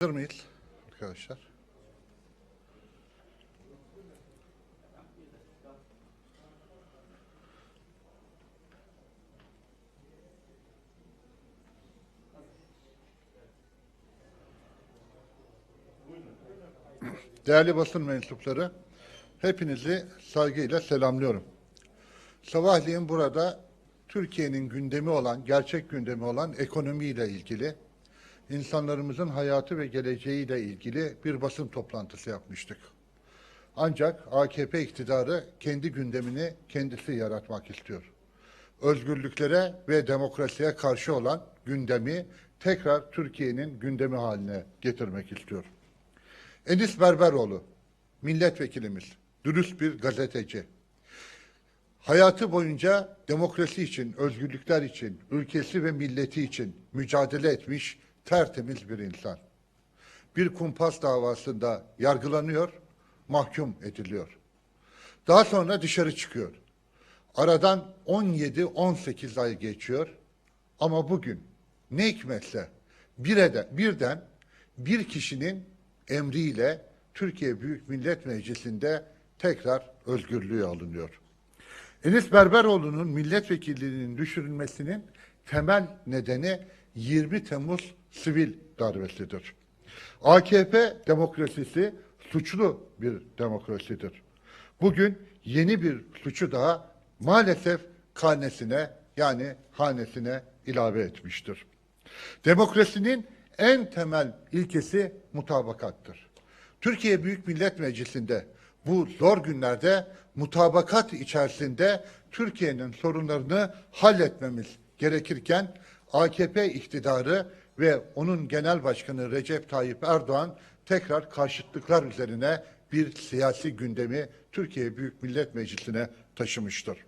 Hazır mıyız arkadaşlar? Değerli basın mensupları, hepinizi saygıyla selamlıyorum. Sabahleyin burada Türkiye'nin gündemi olan, gerçek gündemi olan ekonomiyle ilgili, insanlarımızın hayatı ve geleceğiyle ilgili bir basın toplantısı yapmıştık. Ancak AKP iktidarı kendi gündemini kendisi yaratmak istiyor. Özgürlüklere ve demokrasiye karşı olan gündemi tekrar Türkiye'nin gündemi haline getirmek istiyor. Enis Berberoğlu, milletvekilimiz, dürüst bir gazeteci. Hayatı boyunca demokrasi için, özgürlükler için, ülkesi ve milleti için mücadele etmiş tertemiz bir insan. Bir kumpas davasında yargılanıyor, mahkum ediliyor. Daha sonra dışarı çıkıyor. Aradan 17-18 ay geçiyor ama bugün ne hikmetse bir ede, birden bir kişinin emriyle Türkiye Büyük Millet Meclisi'nde tekrar özgürlüğü alınıyor. Enis Berberoğlu'nun milletvekilliğinin düşürülmesinin temel nedeni 20 Temmuz sivil darbesidir. AKP demokrasisi suçlu bir demokrasidir. Bugün yeni bir suçu daha maalesef karnesine yani hanesine ilave etmiştir. Demokrasinin en temel ilkesi mutabakattır. Türkiye Büyük Millet Meclisi'nde bu zor günlerde mutabakat içerisinde Türkiye'nin sorunlarını halletmemiz gerekirken AKP iktidarı ve onun genel başkanı Recep Tayyip Erdoğan tekrar karşıtlıklar üzerine bir siyasi gündemi Türkiye Büyük Millet Meclisi'ne taşımıştır.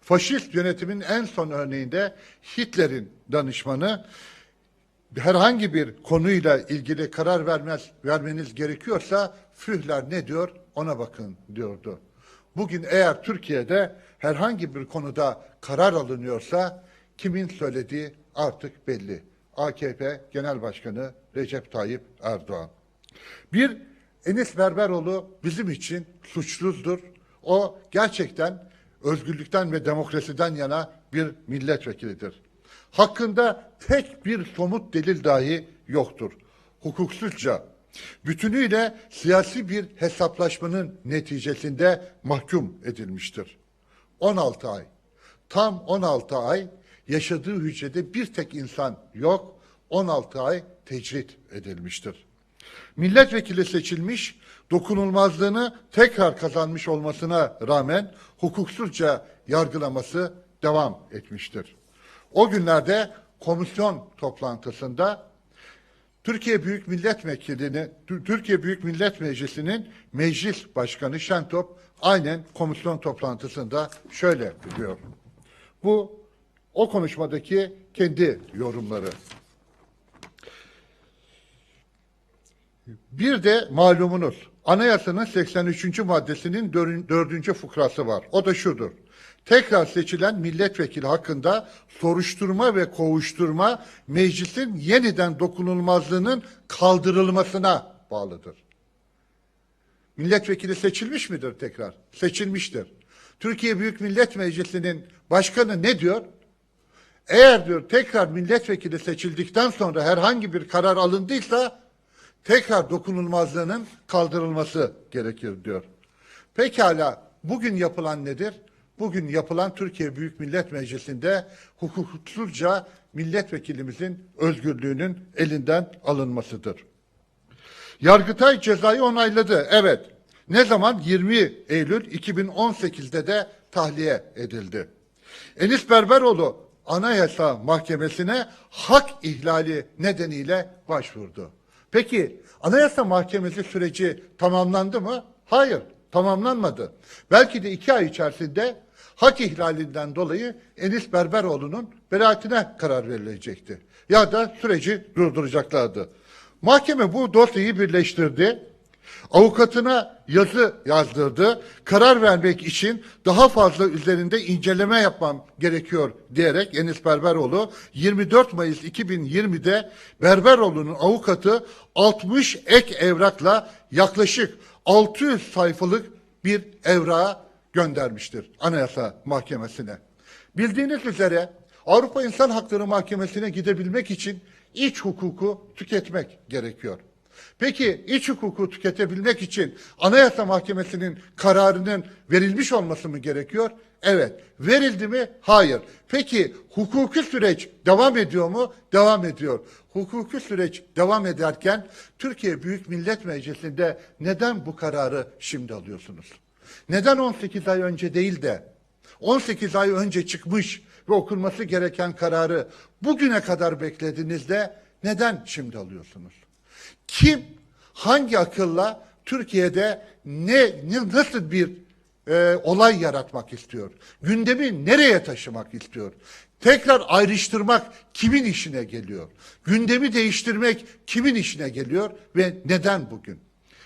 Faşist yönetimin en son örneğinde Hitler'in danışmanı herhangi bir konuyla ilgili karar vermez vermeniz gerekiyorsa Führer ne diyor ona bakın diyordu. Bugün eğer Türkiye'de herhangi bir konuda karar alınıyorsa kimin söylediği artık belli. AKP Genel Başkanı Recep Tayyip Erdoğan. Bir Enis Berberoğlu bizim için suçsuzdur. O gerçekten özgürlükten ve demokrasiden yana bir milletvekilidir. Hakkında tek bir somut delil dahi yoktur. Hukuksuzca, bütünüyle siyasi bir hesaplaşmanın neticesinde mahkum edilmiştir. 16 ay, tam 16 ay yaşadığı hücrede bir tek insan yok, 16 ay tecrit edilmiştir. Milletvekili seçilmiş, dokunulmazlığını tekrar kazanmış olmasına rağmen hukuksuzca yargılaması devam etmiştir. O günlerde komisyon toplantısında Türkiye Büyük Millet Vekilini, Türkiye Büyük Millet Meclisi'nin meclis başkanı Şentop aynen komisyon toplantısında şöyle diyor. Bu o konuşmadaki kendi yorumları. Bir de malumunuz anayasanın 83. maddesinin 4. fıkrası var. O da şudur. Tekrar seçilen milletvekili hakkında soruşturma ve kovuşturma meclisin yeniden dokunulmazlığının kaldırılmasına bağlıdır. Milletvekili seçilmiş midir tekrar? Seçilmiştir. Türkiye Büyük Millet Meclisi'nin başkanı ne diyor? Eğer diyor tekrar milletvekili seçildikten sonra herhangi bir karar alındıysa tekrar dokunulmazlığının kaldırılması gerekir diyor. Pekala bugün yapılan nedir? Bugün yapılan Türkiye Büyük Millet Meclisi'nde hukuksuzca milletvekilimizin özgürlüğünün elinden alınmasıdır. Yargıtay cezayı onayladı. Evet. Ne zaman? 20 Eylül 2018'de de tahliye edildi. Enis Berberoğlu Anayasa Mahkemesi'ne hak ihlali nedeniyle başvurdu. Peki Anayasa Mahkemesi süreci tamamlandı mı? Hayır, tamamlanmadı. Belki de iki ay içerisinde hak ihlalinden dolayı Enis Berberoğlu'nun beraatine karar verilecekti. Ya da süreci durduracaklardı. Mahkeme bu dosyayı birleştirdi. Avukatına yazı yazdırdı. Karar vermek için daha fazla üzerinde inceleme yapmam gerekiyor diyerek Enis Berberoğlu 24 Mayıs 2020'de Berberoğlu'nun avukatı 60 ek evrakla yaklaşık 600 sayfalık bir evrağı göndermiştir Anayasa Mahkemesi'ne. Bildiğiniz üzere Avrupa İnsan Hakları Mahkemesi'ne gidebilmek için iç hukuku tüketmek gerekiyor. Peki iç hukuku tüketebilmek için Anayasa Mahkemesi'nin kararının verilmiş olması mı gerekiyor? Evet. Verildi mi? Hayır. Peki hukuki süreç devam ediyor mu? Devam ediyor. Hukuki süreç devam ederken Türkiye Büyük Millet Meclisi'nde neden bu kararı şimdi alıyorsunuz? Neden 18 ay önce değil de 18 ay önce çıkmış ve okunması gereken kararı bugüne kadar beklediniz de neden şimdi alıyorsunuz? Kim hangi akılla Türkiye'de ne, ne nasıl bir e, olay yaratmak istiyor? Gündemi nereye taşımak istiyor? Tekrar ayrıştırmak kimin işine geliyor? Gündemi değiştirmek kimin işine geliyor ve neden bugün?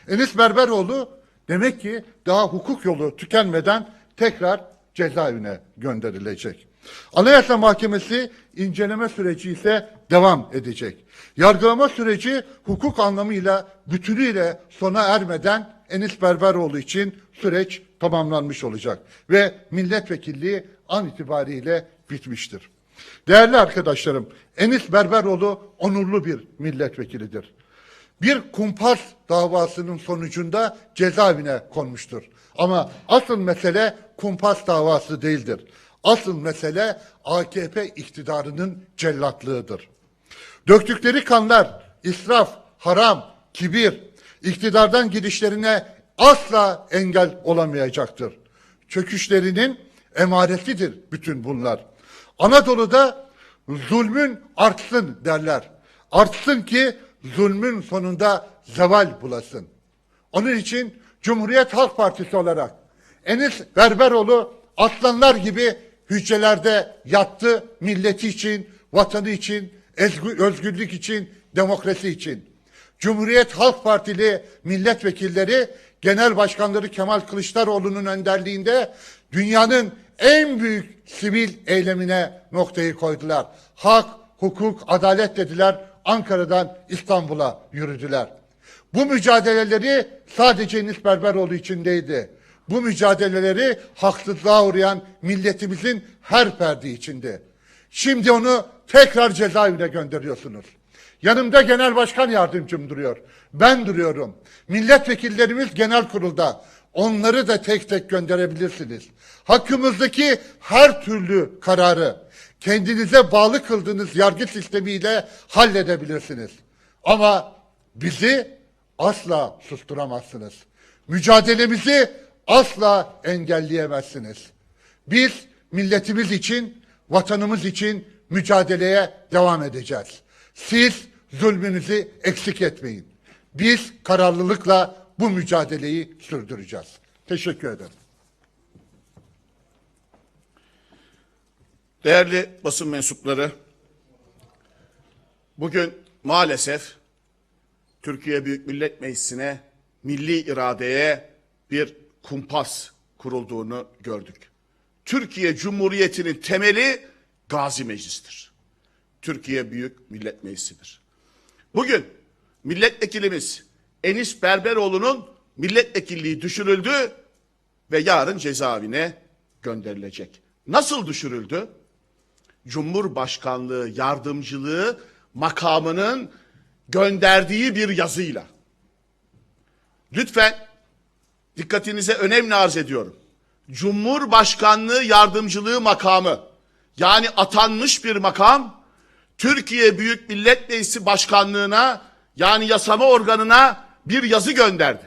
Enis Berberoğlu demek ki daha hukuk yolu tükenmeden tekrar cezaevine gönderilecek. Anayasa Mahkemesi inceleme süreci ise devam edecek. Yargılama süreci hukuk anlamıyla bütünüyle sona ermeden Enis Berberoğlu için süreç tamamlanmış olacak ve milletvekilliği an itibariyle bitmiştir. Değerli arkadaşlarım, Enis Berberoğlu onurlu bir milletvekilidir bir kumpas davasının sonucunda cezaevine konmuştur. Ama asıl mesele kumpas davası değildir. Asıl mesele AKP iktidarının cellatlığıdır. Döktükleri kanlar, israf, haram, kibir, iktidardan gidişlerine asla engel olamayacaktır. Çöküşlerinin emaresidir bütün bunlar. Anadolu'da zulmün artsın derler. Artsın ki zulmün sonunda zeval bulasın. Onun için Cumhuriyet Halk Partisi olarak Enis Berberoğlu aslanlar gibi hücrelerde yattı milleti için, vatanı için, özgürlük için, demokrasi için. Cumhuriyet Halk Partili milletvekilleri Genel Başkanları Kemal Kılıçdaroğlu'nun önderliğinde dünyanın en büyük sivil eylemine noktayı koydular. Hak, hukuk, adalet dediler. Ankara'dan İstanbul'a yürüdüler. Bu mücadeleleri sadece Enis Berberoğlu için değildi. Bu mücadeleleri haksızlığa uğrayan milletimizin her ferdi içindi. Şimdi onu tekrar cezaevine gönderiyorsunuz. Yanımda genel başkan yardımcım duruyor. Ben duruyorum. Milletvekillerimiz genel kurulda. Onları da tek tek gönderebilirsiniz. Hakkımızdaki her türlü kararı kendinize bağlı kıldığınız yargı sistemiyle halledebilirsiniz. Ama bizi asla susturamazsınız. Mücadelemizi asla engelleyemezsiniz. Biz milletimiz için, vatanımız için mücadeleye devam edeceğiz. Siz zulmünüzü eksik etmeyin. Biz kararlılıkla bu mücadeleyi sürdüreceğiz. Teşekkür ederim. Değerli basın mensupları, bugün maalesef Türkiye Büyük Millet Meclisi'ne, milli iradeye bir kumpas kurulduğunu gördük. Türkiye Cumhuriyeti'nin temeli Gazi Meclis'tir. Türkiye Büyük Millet Meclisi'dir. Bugün milletvekilimiz Enis Berberoğlu'nun milletvekilliği düşürüldü ve yarın cezaevine gönderilecek. Nasıl düşürüldü? Cumhurbaşkanlığı yardımcılığı makamının gönderdiği bir yazıyla. Lütfen dikkatinize önemli arz ediyorum. Cumhurbaşkanlığı yardımcılığı makamı yani atanmış bir makam Türkiye Büyük Millet Meclisi Başkanlığına yani yasama organına bir yazı gönderdi.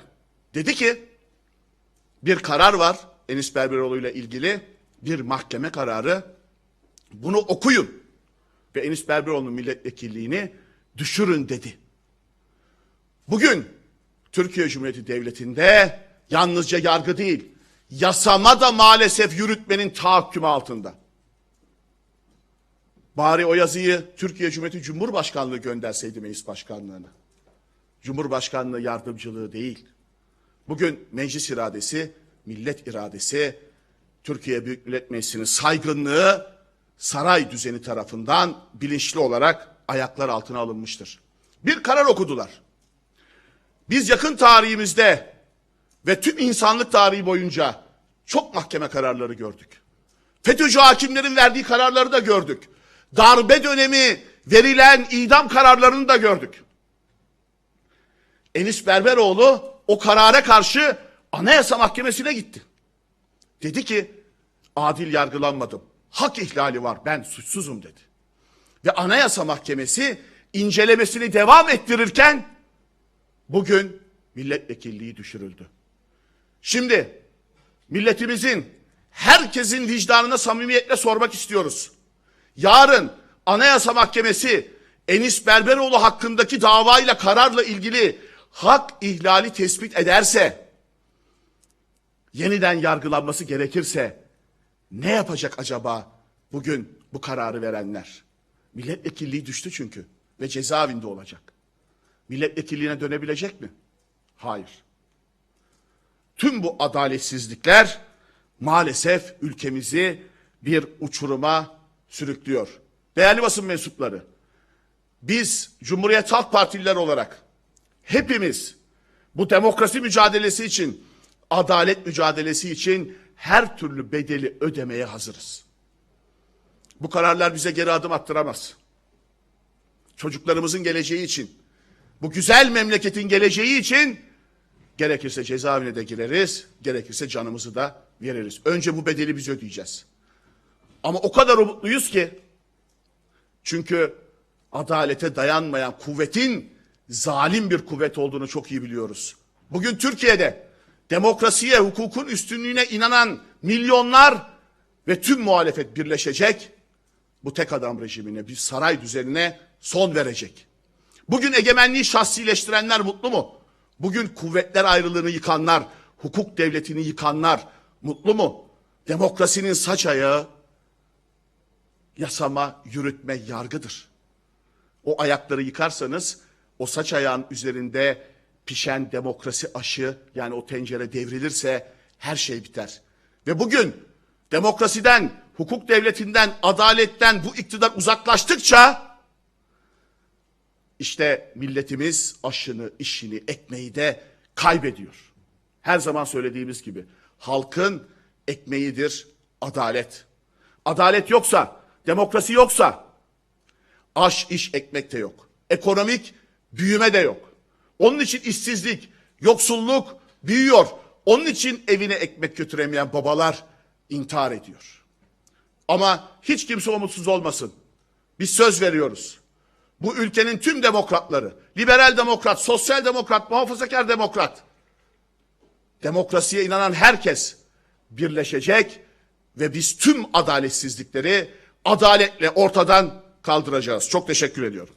Dedi ki bir karar var Enis Berberoğlu ile ilgili bir mahkeme kararı bunu okuyun ve Enis Berberoğlu'nun milletvekilliğini düşürün dedi. Bugün Türkiye Cumhuriyeti Devleti'nde yalnızca yargı değil, yasama da maalesef yürütmenin tahakkümü altında. Bari o yazıyı Türkiye Cumhuriyeti Cumhurbaşkanlığı gönderseydi meclis başkanlığına. Cumhurbaşkanlığı yardımcılığı değil. Bugün meclis iradesi, millet iradesi, Türkiye Büyük Millet Meclisi'nin saygınlığı saray düzeni tarafından bilinçli olarak ayaklar altına alınmıştır. Bir karar okudular. Biz yakın tarihimizde ve tüm insanlık tarihi boyunca çok mahkeme kararları gördük. FETÖ'cü hakimlerin verdiği kararları da gördük. Darbe dönemi verilen idam kararlarını da gördük. Enis Berberoğlu o karara karşı Anayasa Mahkemesi'ne gitti. Dedi ki adil yargılanmadım. Hak ihlali var ben suçsuzum dedi. Ve Anayasa Mahkemesi incelemesini devam ettirirken bugün milletvekilliği düşürüldü. Şimdi milletimizin herkesin vicdanına samimiyetle sormak istiyoruz. Yarın Anayasa Mahkemesi Enis Berberoğlu hakkındaki davayla kararla ilgili hak ihlali tespit ederse yeniden yargılanması gerekirse ne yapacak acaba bugün bu kararı verenler? Milletvekilliği düştü çünkü ve cezaevinde olacak. Milletvekilliğine dönebilecek mi? Hayır. Tüm bu adaletsizlikler maalesef ülkemizi bir uçuruma sürüklüyor. Değerli basın mensupları, biz Cumhuriyet Halk Partililer olarak hepimiz bu demokrasi mücadelesi için, adalet mücadelesi için her türlü bedeli ödemeye hazırız. Bu kararlar bize geri adım attıramaz. Çocuklarımızın geleceği için, bu güzel memleketin geleceği için gerekirse cezaevine de gireriz, gerekirse canımızı da veririz. Önce bu bedeli biz ödeyeceğiz. Ama o kadar umutluyuz ki çünkü adalete dayanmayan kuvvetin zalim bir kuvvet olduğunu çok iyi biliyoruz. Bugün Türkiye'de demokrasiye, hukukun üstünlüğüne inanan milyonlar ve tüm muhalefet birleşecek. Bu tek adam rejimine, bir saray düzenine son verecek. Bugün egemenliği şahsileştirenler mutlu mu? Bugün kuvvetler ayrılığını yıkanlar, hukuk devletini yıkanlar mutlu mu? Demokrasinin saç ayağı yasama, yürütme, yargıdır. O ayakları yıkarsanız o saç ayağın üzerinde pişen demokrasi aşı yani o tencere devrilirse her şey biter. Ve bugün demokrasiden, hukuk devletinden, adaletten bu iktidar uzaklaştıkça işte milletimiz aşını, işini, ekmeği de kaybediyor. Her zaman söylediğimiz gibi halkın ekmeğidir adalet. Adalet yoksa, demokrasi yoksa aş, iş, ekmek de yok. Ekonomik büyüme de yok. Onun için işsizlik, yoksulluk büyüyor. Onun için evine ekmek götüremeyen babalar intihar ediyor. Ama hiç kimse umutsuz olmasın. Biz söz veriyoruz. Bu ülkenin tüm demokratları, liberal demokrat, sosyal demokrat, muhafazakar demokrat, demokrasiye inanan herkes birleşecek ve biz tüm adaletsizlikleri adaletle ortadan kaldıracağız. Çok teşekkür ediyorum.